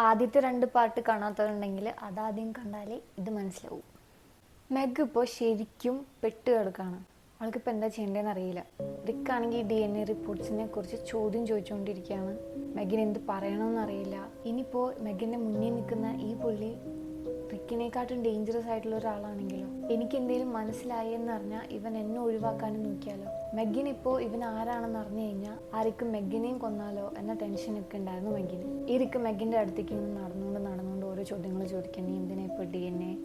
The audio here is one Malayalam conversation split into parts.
ആദ്യത്തെ രണ്ട് പാട്ട് കാണാത്തവരുണ്ടെങ്കിൽ അതാദ്യം കണ്ടാലേ ഇത് മനസ്സിലാവും. മെഗ് ഇപ്പോൾ ശരിക്കും പെട്ട് കിടക്കാണ്. അവൾക്കിപ്പോൾ എന്താ ചെയ്യേണ്ടതെന്ന് അറിയില്ല. റിക്ക് ആണെങ്കിൽ ഡി എൻ എ റിപ്പോർട്ട്സിനെ കുറിച്ച് ചോദ്യം ചോദിച്ചുകൊണ്ടിരിക്കുകയാണ്. മെഗിന് എന്ത് പറയണമെന്ന് അറിയില്ല. ഇനിയിപ്പോൾ മെഗിന്റെ മുന്നിൽ നിൽക്കുന്ന ഈ പുള്ളി റിക്കിനെക്കാട്ടും ഡേഞ്ചറസ് ആയിട്ടുള്ള ഒരാളാണെങ്കിലോ? എനിക്ക് എന്തെങ്കിലും മനസ്സിലായി എന്ന് അറിഞ്ഞാൽ ഇവൻ എന്നെ ഒഴിവാക്കാനും നോക്കിയാലോ? മെഗിൻ ഇപ്പോൾ ഇവൻ ആരാണെന്ന് അറിഞ്ഞു കഴിഞ്ഞാൽ ആർക്കും മെഗിനെയും കൊന്നാലോ എന്ന ടെൻഷനൊക്കെ ഉണ്ടായിരുന്നു മെഗിന് ഈ റിക്ക് മെഗിന്റെ അടുത്തേക്ക് ഇങ്ങനെ നടന്നുകൊണ്ട് നടന്നുകൊണ്ട് ഓരോ ചോദ്യങ്ങൾ ചോദിക്കാൻ നീ എന്തിനാ ഇപ്പോൾ ഡി എൻ എ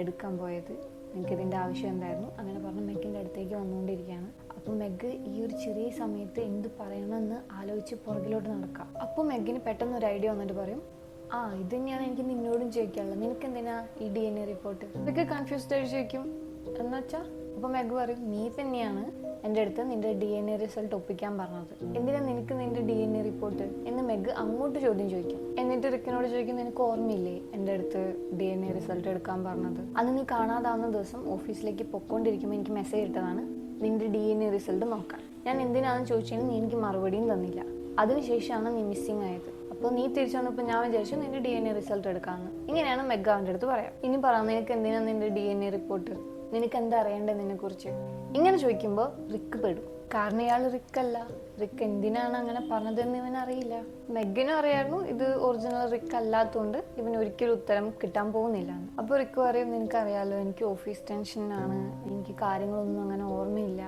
എടുക്കാൻ പോയത്? നിങ്ങൾക്ക് ഇതിന്റെ ആവശ്യം എന്തായിരുന്നു? അങ്ങനെ പറഞ്ഞ് മെഗിന്റെ അടുത്തേക്ക് വന്നുകൊണ്ടിരിക്കുകയാണ്. അപ്പോൾ മെഗ് ഈ ഒരു ചെറിയ സമയത്ത് എന്ത് പറയണമെന്ന് ആലോചിച്ച് പുറകിലോട്ട് നടക്കാം. അപ്പോൾ മെഗിന് പെട്ടെന്ന് ഒരു ഐഡിയ വന്നിട്ട് പറയും ആ ഇത് തന്നെയാണ് എനിക്ക് നിന്നോടും ചോദിക്കാനുള്ളത്. നിനക്ക് എന്തിനാ ഈ ഡി എൻ എ റിപ്പോർട്ട് ഇതൊക്കെ കൺഫ്യൂസ്ഡ് ആയിട്ട് ചോദിക്കും. എന്ന് വെച്ചാൽ അപ്പോൾ മെഗ് പറയും നീ തന്നെയാണ് എന്റെ അടുത്ത് നിന്റെ ഡി എൻ എ റിസൾട്ട് ഒപ്പിക്കാൻ പറഞ്ഞത്. എന്തിനാ നിനക്ക് നിന്റെ ഡി എൻ എ റിപ്പോർട്ട് എന്ന് മെഗ് അങ്ങോട്ട് ചോദ്യം ചോദിക്കും. എന്നിട്ട് റിക്കിനോട് ചോദിക്കും നിനക്ക് ഓർമ്മയില്ലേ എന്റെ അടുത്ത് ഡി എൻ എ റിസൾട്ട് എടുക്കാൻ പറഞ്ഞത്? അന്ന് നീ കാണാതാവുന്ന ദിവസം ഓഫീസിലേക്ക് പൊക്കോണ്ടിരിക്കുമ്പോൾ എനിക്ക് മെസ്സേജ് ഇട്ടതാണ് നിന്റെ ഡി എൻ എ റിസൾട്ട് നോക്കാൻ. ഞാൻ എന്തിനാണെന്ന് ചോദിച്ചതിന് നീ എനിക്ക് മറുപടിയും തന്നില്ല. അതിനുശേഷമാണ് നീ മിസ്സിങ് ആയത്. അപ്പോൾ നീ തിരിച്ചു വന്നപ്പോൾ ഞാൻ വിചാരിച്ചു നിന്റെ ഡി എൻ എ റിസൾട്ട് എടുക്കാമെന്ന് ഇങ്ങനെയാണ് മെഗാവിന്റെ അടുത്ത് പറയാം. ഇനി പറയാം നിനക്ക് എന്തിനാണ് നിന്റെ ഡി എൻ എ റിപ്പോർട്ട് നിനക്ക് എന്താ അറിയേണ്ടത് നിന്നെ കുറിച്ച് ഇങ്ങനെ ചോദിക്കുമ്പോൾ റിക്ക് പെടും. കാരണം ഇയാൾ റിക്കല്ല റിക്ക് എന്തിനാണ് അങ്ങനെ പറഞ്ഞതെന്ന് ഇവൻ അറിയില്ല. മെഗിനും അറിയായിരുന്നു ഇത് ഒറിജിനൽ റിക്ക് അല്ലാത്തതുകൊണ്ട് ഇവൻ ഒരിക്കലും ഉത്തരം കിട്ടാൻ പോകുന്നില്ല. അപ്പൊ അപ്പോൾ റിക്ക് പറയും നിനക്കറിയാലോ എനിക്ക് ഓഫീസ് ടെൻഷനാണ് എനിക്ക് കാര്യങ്ങളൊന്നും അങ്ങനെ ഓർമ്മയില്ല.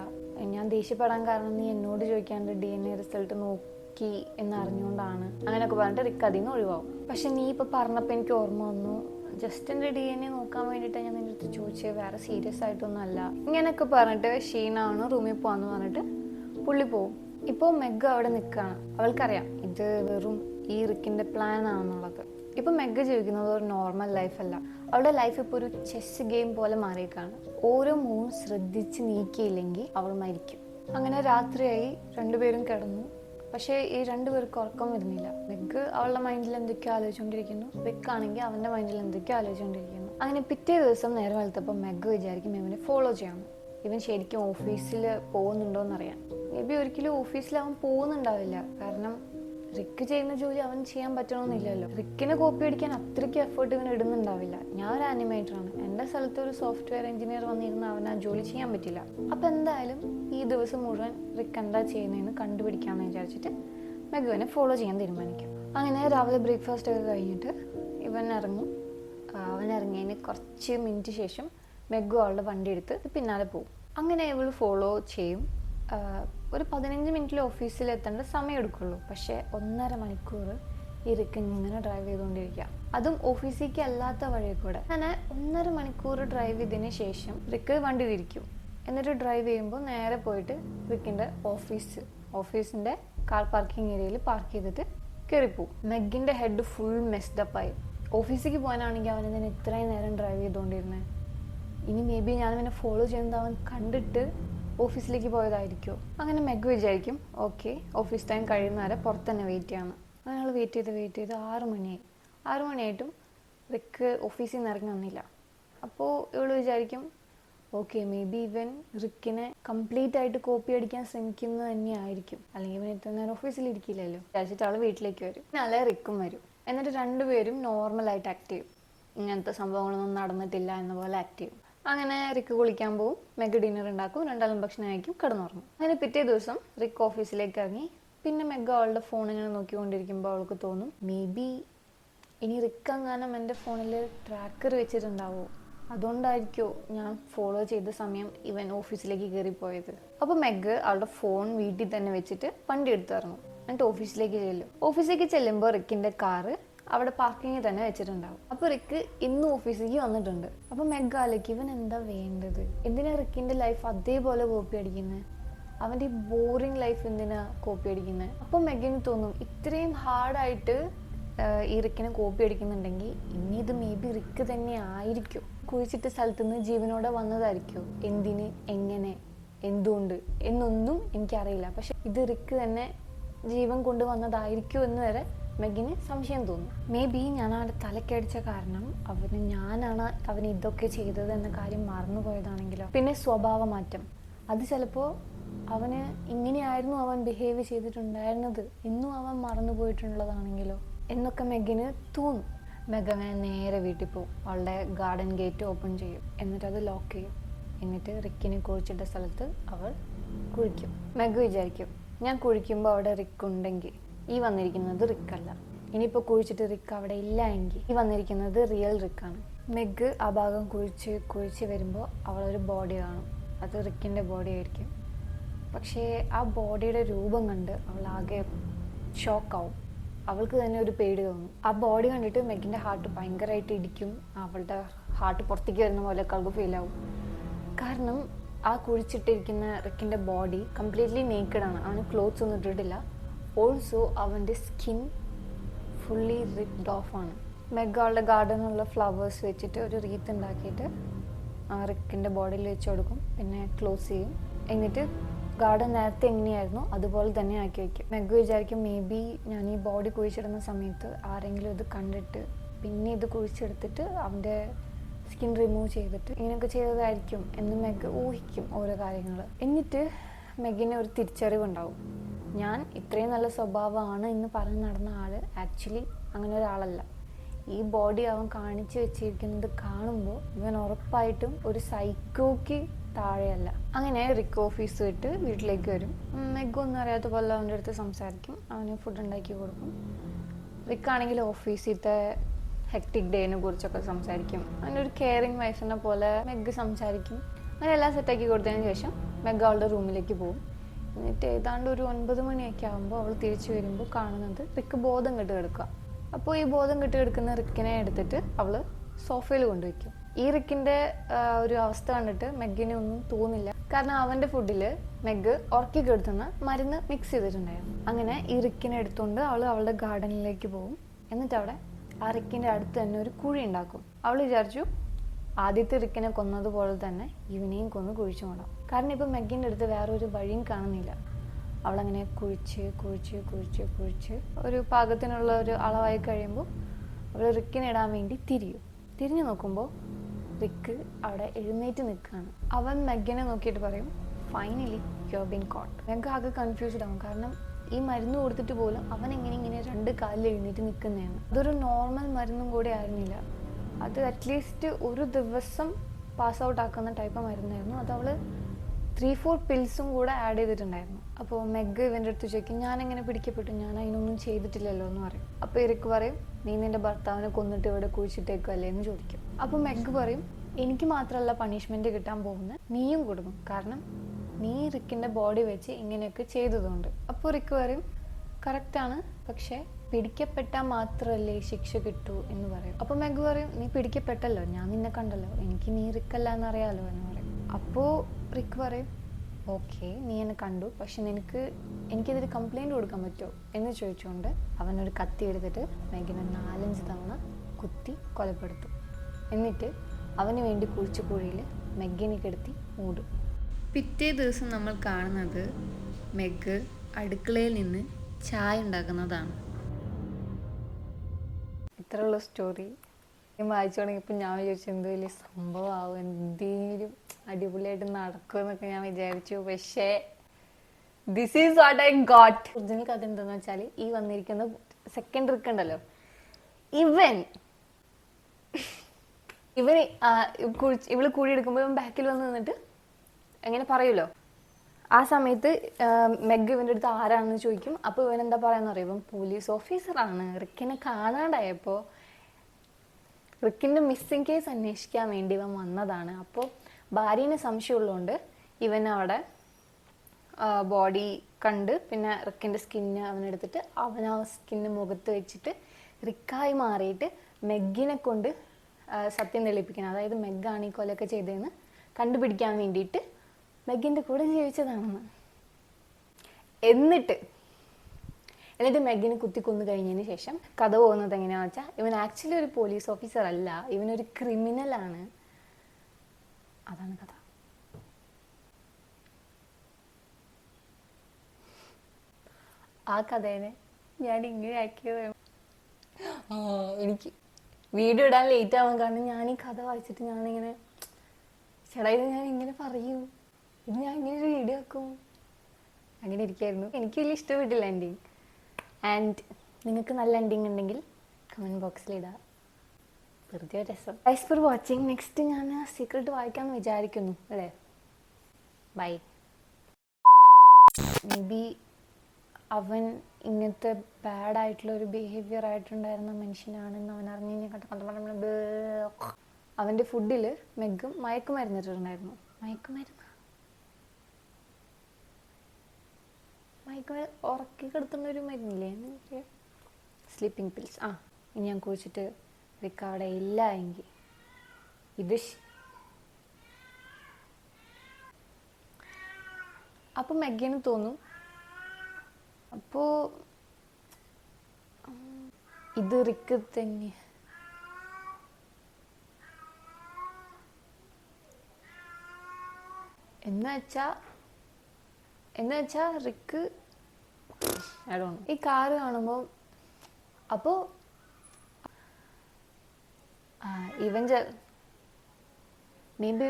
ഞാൻ ദേഷ്യപ്പെടാൻ കാരണം നീ എന്നോട് ചോദിക്കാണ്ട് ഡി എൻ എ റിസൾട്ട് നോക്കി. എന്ന് അറിഞ്ഞുകൊണ്ടാണ് അങ്ങനെയൊക്കെ പറഞ്ഞിട്ട് റിക്ക് അതിൽ നിന്ന് ഒഴിവാകും പക്ഷെ നീ ഇപ്പോൾ പറഞ്ഞപ്പോൾ എനിക്ക് ഓർമ്മ വന്നു. ജസ്റ്റ് എന്റെ ഡി എൻ എ നോക്കാൻ വേണ്ടിയിട്ട് ഞാൻ നിന്റെ അടുത്ത് ചോദിച്ചത് വേറെ സീരിയസ് ആയിട്ടൊന്നും അല്ല ഇങ്ങനെയൊക്കെ പറഞ്ഞിട്ട് ഷീനാണ് റൂമിൽ പോവാന്ന് പറഞ്ഞിട്ട് പുള്ളി പോവും. ഇപ്പോൾ മെഗ് അവിടെ നിൽക്കുകയാണ് അവൾക്കറിയാം ഇത് വെറും ഈ റിക്കിന്റെ പ്ലാൻ ആണെന്നുള്ളത്. ഇപ്പൊ മെഗ് ജീവിക്കുന്നത് ഒരു നോർമൽ ലൈഫല്ല അവളുടെ ലൈഫ് ഇപ്പോൾ ഒരു ചെസ് ഗെയിം പോലെ മാറിയേക്കാണ്. ഓരോ മൂവും ശ്രദ്ധിച്ച് നീക്കിയില്ലെങ്കിൽ അവൾ മരിക്കും. അങ്ങനെ രാത്രിയായി രണ്ടുപേരും കിടന്നു. പക്ഷേ ഈ രണ്ടുപേർക്ക് ഉറക്കം വരുന്നില്ല. വെക്ക് അവളുടെ മൈൻഡിൽ എന്തൊക്കെയോ ആലോചിച്ചുകൊണ്ടിരിക്കുന്നു. വെക്ക് ആണെങ്കിൽ അവന്റെ മൈൻഡിൽ എന്തൊക്കെയോ ആലോചിച്ചുകൊണ്ടിരിക്കുന്നു. അങ്ങനെ പിറ്റേ ദിവസം നേരെ വെളുത്തപ്പോൾ മെഗ് വിചാരിക്കും ഇവനെ ഫോളോ ചെയ്യാമെന്ന് ഇവൻ ശരിക്കും ഓഫീസിൽ പോകുന്നുണ്ടോ എന്നറിയാൻ മേ ബി ഒരിക്കലും ഓഫീസിൽ അവൻ പോകുന്നുണ്ടാവില്ല. കാരണം റിക്ക് ചെയ്യുന്ന ജോലി അവൻ ചെയ്യാൻ പറ്റണമെന്നില്ലല്ലോ റിക്കിനെ കോപ്പി അടിക്കാൻ അത്രയ്ക്ക് എഫേർട്ട് ഇവൻ ഇടുന്നുണ്ടാവില്ല. ഞാൻ ഒരു ആനിമേറ്ററാണ് എന്റെ സ്ഥലത്ത് ഒരു സോഫ്റ്റ്വെയർ എഞ്ചിനീയർ വന്നിരുന്ന അവൻ ആ ജോലി ചെയ്യാൻ പറ്റില്ല. അപ്പം എന്തായാലും ഈ ദിവസം മുഴുവൻ റിക്ക് എന്താ ചെയ്യുന്നതെന്ന് കണ്ടുപിടിക്കാമെന്ന് വിചാരിച്ചിട്ട് മെഗുവിനെ ഫോളോ ചെയ്യാൻ തീരുമാനിക്കും. അങ്ങനെ രാവിലെ ബ്രേക്ക്ഫാസ്റ്റ് ഒക്കെ കഴിഞ്ഞിട്ട് ഇവൻ ഇറങ്ങും. അവൻ ഇറങ്ങിയതിന് കുറച്ച് മിനിറ്റ് ശേഷം മെഗു അവളുടെ വണ്ടി എടുത്ത് പിന്നാലെ പോകും അങ്ങനെ ഇവൾ ഫോളോ ചെയ്യും. ഒരു പതിനഞ്ച് മിനിറ്റിൽ ഓഫീസിൽ എത്തേണ്ട സമയം എടുക്കുള്ളൂ പക്ഷേ ഒന്നര മണിക്കൂർ ഇരിക്കൻ ഇങ്ങനെ ഡ്രൈവ് ചെയ്തുകൊണ്ടിരിക്കുക. അതും ഓഫീസിലേക്ക് അല്ലാത്ത വഴി കൂടെ. അങ്ങനെ ഒന്നര മണിക്കൂർ ഡ്രൈവ് ചെയ്തതിന് ശേഷം റിക്ക് വണ്ടി തിരിക്കും എന്നിട്ട് ഡ്രൈവ് ചെയ്യുമ്പോൾ നേരെ പോയിട്ട് റിക്കിന്റെ ഓഫീസ് ഓഫീസിന്റെ കാർ പാർക്കിംഗ് ഏരിയയിൽ പാർക്ക് ചെയ്തിട്ട് കയറിപ്പോവും. മെഗിന്റെ ഹെഡ് ഫുൾ മെസ്ഡപ്പായി ഓഫീസിലേക്ക് പോകാനാണെങ്കിൽ അവൻ ഇതിന് ഇത്രയും നേരം ഡ്രൈവ് ചെയ്തുകൊണ്ടിരുന്നത് ഇനി മേ ബി ഞാൻ അവനെ ഫോളോ ചെയ്യുന്നത് അവൻ കണ്ടിട്ട് ഓഫീസിലേക്ക് പോയതായിരിക്കുമോ അങ്ങനെ മെഗ് വിചാരിക്കും ഓക്കെ ഓഫീസ് ടൈം കഴിയുന്ന വരെ പുറത്ത് തന്നെ വെയിറ്റ് ചെയ്യണം. ഞങ്ങൾ വെയിറ്റ് ചെയ്ത് വെയിറ്റ് ചെയ്ത് ആറ് മണിയായി. ആറ് മണിയായിട്ടും റിക്ക് ഓഫീസിൽ നിന്ന് ഇറങ്ങി വന്നില്ല. അപ്പോൾ ഇവൾ വിചാരിക്കും ഓക്കെ മേ ബി ഇവൻ റിക്കിനെ കംപ്ലീറ്റ് ആയിട്ട് കോപ്പി അടിക്കാൻ ശ്രമിക്കുന്നത് തന്നെയായിരിക്കും. അല്ലെങ്കിൽ ഇവൻ ഇത്ര നേരം ഓഫീസിൽ ഇരിക്കില്ലല്ലോ. വിചാരിച്ചിട്ട് അവൾ വീട്ടിലേക്ക് വരും. നാളെ റിക്കും വരും. എന്നിട്ട് രണ്ടുപേരും നോർമലായിട്ട് ആക്ട് ചെയ്യും. ഇങ്ങനത്തെ സംഭവങ്ങളൊന്നും നടന്നിട്ടില്ല എന്ന പോലെ ആക്ട് ചെയ്യും. അങ്ങനെ റിക്ക് കുളിക്കാൻ പോകും മെഗ് ഡിന്നർ ഉണ്ടാക്കും രണ്ടാളും ഭക്ഷണം കഴിക്കും കിടന്നുറങ്ങും. അങ്ങനെ പിറ്റേ ദിവസം റിക്ക് ഓഫീസിലേക്ക് ഇറങ്ങി. പിന്നെ മെഗ് അവളുടെ ഫോൺ ഇങ്ങനെ നോക്കിക്കൊണ്ടിരിക്കുമ്പോൾ അവൾക്ക് തോന്നും മേ ബി ഇനി റിക്ക് അങ്ങാനും എന്റെ ഫോണിൽ ട്രാക്കർ വെച്ചിട്ടുണ്ടാവോ? അതുകൊണ്ടായിരിക്കോ ഞാൻ ഫോളോ ചെയ്ത സമയം ഇവൻ ഓഫീസിലേക്ക് കയറിപ്പോയത്? അപ്പോൾ മെഗ് അവളുടെ ഫോൺ വീട്ടിൽ തന്നെ വെച്ചിട്ട് വണ്ടി എടുത്തിറങ്ങും എന്നിട്ട് ഓഫീസിലേക്ക് ചെല്ലും. ഓഫീസിലേക്ക് ചെല്ലുമ്പോൾ റിക്കിന്റെ കാറ് അവിടെ പാർക്കിങ്ങിൽ തന്നെ വെച്ചിട്ടുണ്ടാവും. അപ്പോൾ റിക്ക് ഇന്ന് ഓഫീസിലേക്ക് വന്നിട്ടുണ്ട്. അപ്പോൾ മെഗാലയ്ക്ക് ഇവൻ എന്താ വേണ്ടത്? എന്തിനാ റിക്കിന്റെ ലൈഫ് അതേപോലെ കോപ്പി അടിക്കുന്നത് അവന്റെ ഈ ബോറിങ് ലൈഫ് എന്തിനാ കോപ്പി അടിക്കുന്നത് അപ്പോൾ മെഗിന് തോന്നും ഇത്രയും ഹാർഡായിട്ട് ഈ റിക്കിനെ കോപ്പി അടിക്കുന്നുണ്ടെങ്കിൽ ഇനി ഇത് മേ ബി റിക്ക് തന്നെ ആയിരിക്കും. കുഴിച്ചിട്ട സ്ഥലത്ത് നിന്ന് ജീവനോടെ വന്നതായിരിക്കും. എന്തിന് എങ്ങനെ എന്തുകൊണ്ട് എന്നൊന്നും എനിക്കറിയില്ല. പക്ഷെ ഇത് റിക്ക് തന്നെ ജീവൻ കൊണ്ടുവന്നതായിരിക്കും എന്ന് വരെ മെഗിന് സംശയം തോന്നും. മേ ബി ഞാൻ അവന്റെ തലക്കടിച്ച കാരണം അവന് ഞാനാണ് അവന് ഇതൊക്കെ ചെയ്തത് എന്ന കാര്യം മറന്നുപോയതാണെങ്കിലോ പിന്നെ സ്വഭാവ മാറ്റം അത് ചിലപ്പോൾ അവന് ഇങ്ങനെയായിരുന്നു അവൻ ബിഹേവ് ചെയ്തിട്ടുണ്ടായിരുന്നത്. ഇന്നും അവൻ മറന്നു പോയിട്ടുള്ളതാണെങ്കിലോ എന്നൊക്കെ മെഗിന് തോന്നും. മെഗ് അങ്ങനെ നേരെ വീട്ടിൽ പോകും അവളുടെ ഗാർഡൻ ഗേറ്റ് ഓപ്പൺ ചെയ്യും. എന്നിട്ട് അത് ലോക്ക് ചെയ്യും. എന്നിട്ട് റിക്കിനെ കുഴിച്ചിട്ട സ്ഥലത്ത് അവൾ കുഴിക്കും. മെഗ് വിചാരിക്കും ഞാൻ കുഴിക്കുമ്പോൾ അവിടെ റിക്ക് ഉണ്ടെങ്കിൽ ഈ വന്നിരിക്കുന്നത് റിക്കല്ല. ഇനിയിപ്പോൾ കുഴിച്ചിട്ട് റിക്ക് അവിടെ ഇല്ല എങ്കിൽ ഈ വന്നിരിക്കുന്നത് റിയൽ റിക്കാണ്. മെഗ് ആ ഭാഗം കുഴിച്ച് കുഴിച്ച് വരുമ്പോൾ അവളൊരു ബോഡി കാണും. അത് റിക്കിന്റെ ബോഡി ആയിരിക്കും. പക്ഷേ ആ ബോഡിയുടെ രൂപം കണ്ട് അവൾ ആകെ ഷോക്കാവും അവൾക്ക് തന്നെ ഒരു പേടി തോന്നും. ആ ബോഡി കണ്ടിട്ട് മെഗിന്റെ ഹാർട്ട് ഭയങ്കരമായിട്ട് ഇടിക്കും. അവളുടെ ഹാർട്ട് പുറത്തേക്ക് വരുന്ന പോലെ അവൾക്ക് ഫീൽ ആവും. കാരണം ആ കുഴിച്ചിട്ടിരിക്കുന്ന റിക്കിന്റെ ബോഡി കംപ്ലീറ്റ്ലി നേക്കഡാണ് അവന് ക്ലോത്ത്സ് ഒന്നും ഇട്ടിട്ടില്ല. ഓൾസോ അവന്റെ സ്കിൻ ഫുള്ളി റിപ്ഡ് ഓഫ് ആണ്. മെഗ് അവളുടെ ഗാർഡനിലുള്ള ഫ്ലവേഴ്സ് വെച്ചിട്ട് ഒരു റീത്ത് ഉണ്ടാക്കിയിട്ട് ആ റിക്കിന്റെ ബോഡിയിൽ വെച്ച് കൊടുക്കും. പിന്നെ ക്ലോസ് ചെയ്യും. എന്നിട്ട് ഗാർഡൻ നേരത്തെ എങ്ങനെയായിരുന്നു അതുപോലെ തന്നെ ആക്കി വയ്ക്കും മെഗ് വിചാരിക്കും മേ ബി ഞാൻ ഈ ബോഡി കുഴിച്ചിടുന്ന സമയത്ത് ആരെങ്കിലും ഇത് കണ്ടിട്ട് പിന്നെ ഇത് കുഴിച്ചെടുത്തിട്ട് അവന്റെ സ്കിൻ റിമൂവ് ചെയ്തിട്ട് ഇങ്ങനെയൊക്കെ ചെയ്തതായിരിക്കും എന്ന് മെഗ് ഊഹിക്കും ഓരോ കാര്യങ്ങൾ എന്നിട്ട് മെഗിന് ഒരു തിരിച്ചറിവുണ്ടാവും. ഞാൻ ഇത്രയും നല്ല സ്വഭാവമാണ് എന്ന് പറഞ്ഞ് നടന്ന ആൾ ആക്ച്വലി അങ്ങനെ ഒരാളല്ല. ഈ ബോഡി അവൻ കാണിച്ചു വെച്ചിരിക്കുന്നത് കാണുമ്പോൾ ഇവൻ ഉറപ്പായിട്ടും ഒരു സൈക്കോക്ക് താഴെയല്ല. അങ്ങനെ റിക്ക് ഓഫീസ് വിട്ട് വീട്ടിലേക്ക് വരും. മെഗ് ഒന്നും അറിയാത്ത പോലെ അവന്റെ അടുത്ത് സംസാരിക്കും. അവന് ഫുഡ് ഉണ്ടാക്കി കൊടുക്കും. റിക്കാണെങ്കിൽ ഓഫീസിലത്തെ ഹെക്ടിക് ഡേനെ കുറിച്ചൊക്കെ സംസാരിക്കും. അങ്ങനെ ഒരു കെയറിങ് വൈഫിനെ പോലെ മെഗ് സംസാരിക്കും. അങ്ങനെ എല്ലാം സെറ്റാക്കി കൊടുത്തതിന് ശേഷം മെഗ് അവളുടെ റൂമിലേക്ക് പോകും. എന്നിട്ട് ഏതാണ്ട് ഒരു ഒൻപത് മണിയൊക്കെ ആകുമ്പോൾ അവൾ തിരിച്ചു വരുമ്പോൾ കാണുന്നത് റിക്ക് ബോധം കെട്ട് കിടക്കുക അപ്പോൾ ഈ ബോധം കെട്ട് കിടക്കുന്ന റിക്കിനെ എടുത്തിട്ട് അവൾ സോഫയിൽ കൊണ്ടുവയ്ക്കും. ഈ റിക്കിന്റെ ഒരു അവസ്ഥ കണ്ടിട്ട് മെഗിന് ഒന്നും തോന്നില്ല. കാരണം അവന്റെ ഫുഡിൽ മെഗ് ഉറക്കി കെടുത്തുന്ന മരുന്ന് മിക്സ് ചെയ്തിട്ടുണ്ടായിരുന്നു. അങ്ങനെ ഈ റിക്കിനെ എടുത്തുകൊണ്ട് അവൾ അവളുടെ ഗാർഡനിലേക്ക് പോകും. എന്നിട്ട് അവിടെ ആ റിക്കിന്റെ അടുത്ത് തന്നെ ഒരു കുഴി ഉണ്ടാക്കും. അവൾ വിചാരിച്ചു ആദ്യത്തെ റിക്കിനെ കൊന്നതുപോലെ തന്നെ ഇവനെയും കൊന്ന് കുഴിച്ചു കൊണ്ടാവും കാരണം ഇപ്പം മെഗിന്റെ അടുത്ത് വേറെ ഒരു വഴിയും കാണുന്നില്ല. അവളങ്ങനെ കുഴിച്ച് കുഴിച്ച് കുഴിച്ച് കുഴിച്ച് ഒരു പാകത്തിനുള്ള ഒരു അളവായി കഴിയുമ്പോൾ അവൾ റിക്കിനെ ഇടാൻ വേണ്ടി തിരിയും. തിരിഞ്ഞു നോക്കുമ്പോൾ റിക്ക് അവിടെ എഴുന്നേറ്റ് നിൽക്കുകയാണ്. അവൻ മെഗിനെ നോക്കിയിട്ട് പറയും finally you been caught Meg ആകെ കൺഫ്യൂസ്ഡ് ആവും. കാരണം ഈ മരുന്ന് കൊടുത്തിട്ട് പോലും അവൻ എങ്ങനെ ഇങ്ങനെ രണ്ട് കാലിൽ എഴുന്നേറ്റ് നിൽക്കുന്നതാണ്. അതൊരു നോർമൽ മരുന്നും കൂടെ ആയിരുന്നില്ല. അത് അറ്റ്ലീസ്റ്റ് ഒരു ദിവസം പാസ് ഔട്ട് ആക്കുന്ന ടൈപ്പ് മരുന്നായിരുന്നു. അത് അവൾ ത്രീ ഫോർ പിൽസും കൂടെ ആഡ് ചെയ്തിട്ടുണ്ടായിരുന്നു. അപ്പോൾ മെഗ് ഇവന്റെ അടുത്ത് ചോദിക്കും ഞാൻ എങ്ങനെ പിടിക്കപ്പെട്ടു? ഞാൻ അതിനൊന്നും ചെയ്തിട്ടില്ലല്ലോ എന്ന് പറയും. അപ്പോൾ ഇരക്ക് പറയും നീ നിന്റെ ഭർത്താവിനെ കൊന്നിട്ട് ഇവിടെ കുഴിച്ചിട്ടേക്കല്ലേ എന്ന് ചോദിക്കും. അപ്പോൾ മെഗ് പറയും എനിക്ക് മാത്രമല്ല പണിഷ്മെന്റ് കിട്ടാൻ പോകുന്നത്. നീയും കൊടുക്കും. കാരണം നീ റിക്കിന്റെ ബോഡി വെച്ച് ഇങ്ങനെയൊക്കെ ചെയ്തതുകൊണ്ട്. അപ്പോൾ റിക്ക് പറയും കറക്റ്റാണ് പക്ഷേ പിടിക്കപ്പെട്ടാൽ മാത്രമല്ലേ ശിക്ഷ കിട്ടൂ എന്ന് പറയും. അപ്പോൾ മെഗ് പറയും നീ പിടിക്കപ്പെട്ടല്ലോ ഞാൻ നിന്നെ കണ്ടല്ലോ എനിക്ക് നീ റിക്കല്ല എന്നറിയാലോ എന്ന് പറയും. അപ്പോൾ റിക്ക് പറയും ഓക്കെ നീ എന്നെ കണ്ടു പക്ഷെ നിനക്ക് എനിക്കിതൊരു കംപ്ലൈന്റ് കൊടുക്കാൻ പറ്റുമോ? എന്ന് ചോദിച്ചുകൊണ്ട് അവനൊരു കത്തി എടുത്തിട്ട് മെഗിനെ നാലഞ്ച് തവണ കുത്തി കൊലപ്പെടുത്തും. എന്നിട്ട് അവന് വേണ്ടി കുഴിച്ച കുഴിയിൽ മെഗിനെ കിടത്തി മൂടും. പിറ്റേ ദിവസം നമ്മൾ കാണുന്നത് മെഗ് അടുക്കളയിൽ നിന്ന് ചായ ഉണ്ടാക്കുന്നതാണ്. ഇത്രയുള്ള സ്റ്റോറി വായിച്ചു തുടങ്ങിയപ്പോൾ ഞാൻ വിചാരിച്ചു എന്ത് വലിയ സംഭവമാവും എന്തെങ്കിലും അടിപൊളിയായിട്ട് നടക്കുമെന്നൊക്കെ ഞാൻ വിചാരിച്ചു. പക്ഷേ this is what I got original കഥ എന്താന്ന് വെച്ചാൽ ഈ വന്നിരിക്കുന്ന സെക്കൻഡ് റിക്ക് ഉണ്ടല്ലോ. ഇവൻ ഇവൻ ഇവൾ കൂടി എടുക്കുമ്പോൾ ബാക്കിൽ വന്ന് നിന്നിട്ട് എങ്ങനെ പറയുമല്ലോ? ആ സമയത്ത് മെഗ് ഇവന്റെ അടുത്ത് ആരാണെന്ന് ചോദിക്കും. അപ്പോൾ ഇവൻ എന്താ പറയാന്ന് അറിയാം? പോലീസ് ഓഫീസറാണ് റിക്കിനെ കാണാണ്ടായപ്പോൾ റിക്കിന്റെ മിസ്സിങ് കേസ് അന്വേഷിക്കാൻ വേണ്ടി ഇവൻ വന്നതാണ്. അപ്പോൾ ഭാര്യനെ സംശയമുള്ളതുകൊണ്ട് ഇവൻ അവിടെ ബോഡി കണ്ട് പിന്നെ റിക്കിന്റെ സ്കിന്ന് അവനെടുത്തിട്ട് അവൻ ആ സ്കിന്ന് മുഖത്ത് വെച്ചിട്ട് റിക്കായി മാറിയിട്ട് മെഗിനെ കൊണ്ട് സത്യം തെളിയിപ്പിക്കണം. അതായത് മെഗ്ഗാണ് ഈ കൊലയൊക്കെ ചെയ്തതെന്ന് കണ്ടുപിടിക്കാൻ വേണ്ടിയിട്ട് മെഗിന്റെ കൂടെ ജീവിച്ചതാണെന്ന്. എന്നിട്ട് എന്നിട്ട് മെഗിനെ കുത്തി കൊന്നു കഴിഞ്ഞതിന് ശേഷം കഥ പോകുന്നത് എങ്ങനെയാണെന്ന് വെച്ചാൽ ഇവൻ ആക്ച്വലി ഒരു പോലീസ് ഓഫീസർ അല്ല ഇവനൊരു ക്രിമിനലാണ് അതാണ് കഥ. ആ കഥേനെ ഞാൻ ഇങ്ങനെ ആക്കിയത്. എനിക്ക് വീഡിയോ ഇടാൻ ലേറ്റ് ആവാൻ കാരണം ഞാൻ ഈ കഥ വായിച്ചിട്ട് ഞാനിങ്ങനെ ചേട്ടാ ഇത് ഞാൻ ഇങ്ങനെ പറയൂ. ഇത് ഞാൻ ഇങ്ങനെ ഒരു വീഡിയോ ആക്കും അങ്ങനെ ഇരിക്കായിരുന്നു. എനിക്ക് വലിയ ഇഷ്ടപ്പെട്ടില്ല എൻഡിങ് ആൻഡ് നിങ്ങൾക്ക് നല്ല എൻഡിങ് ഉണ്ടെങ്കിൽ കമന്റ് ബോക്സിൽ ഇടാം. വെറുതെ ഒരു രസം. ഗൈസ് ഫോർ വാച്ചിങ് നെക്സ്റ്റ് ഞാൻ സീക്രട്ട് വായിക്കാമെന്ന് വിചാരിക്കുന്നു. അല്ലേ? ബൈ മേ ബി അവൻ ഇങ്ങനത്തെ ബാഡ് ആയിട്ടുള്ള ഒരു ബിഹേവിയർ ആയിട്ടുണ്ടായിരുന്ന മനുഷ്യനാണെന്ന് അവൻ അറിഞ്ഞു കഴിഞ്ഞാൽ അവന്റെ ഫുഡിൽ മെഗും മയക്കുമരുന്നിട്ടുണ്ടായിരുന്നു. മയക്കുമരുന്ന്? മയക്കുമരുന്ന് ഉറക്കി കിടത്തുന്ന ഒരു മരുന്നില്ലേ? സ്ലീപ്പിംഗ് പിൽസ് ആ ഇനി ഞാൻ കുഴിച്ചിട്ട് റിക്ക അവിടെ ഇല്ല എങ്കിൽ. ഇത് ശ- അപ്പം മെഗിന് തോന്നും അപ്പോൾ ഇത് റിക്ക് തന്നെ. എന്ന് വെച്ചാ എന്ന് വെച്ചാ റിക്ക്. ഈ കാറ് കാണുമ്പോൾ അപ്പോൾ ഇവൻ മേ ബി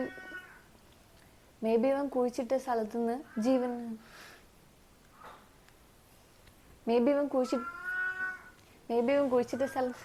മേ ബി ഇവൻ കുഴിച്ചിട്ട സ്ഥലത്തു നിന്ന് ജീവൻ മേ ബി ഇവൻ കുഴിച്ചി മേ ബി ഇവൻ കുഴിച്ചിട്ട സ്ഥലത്ത്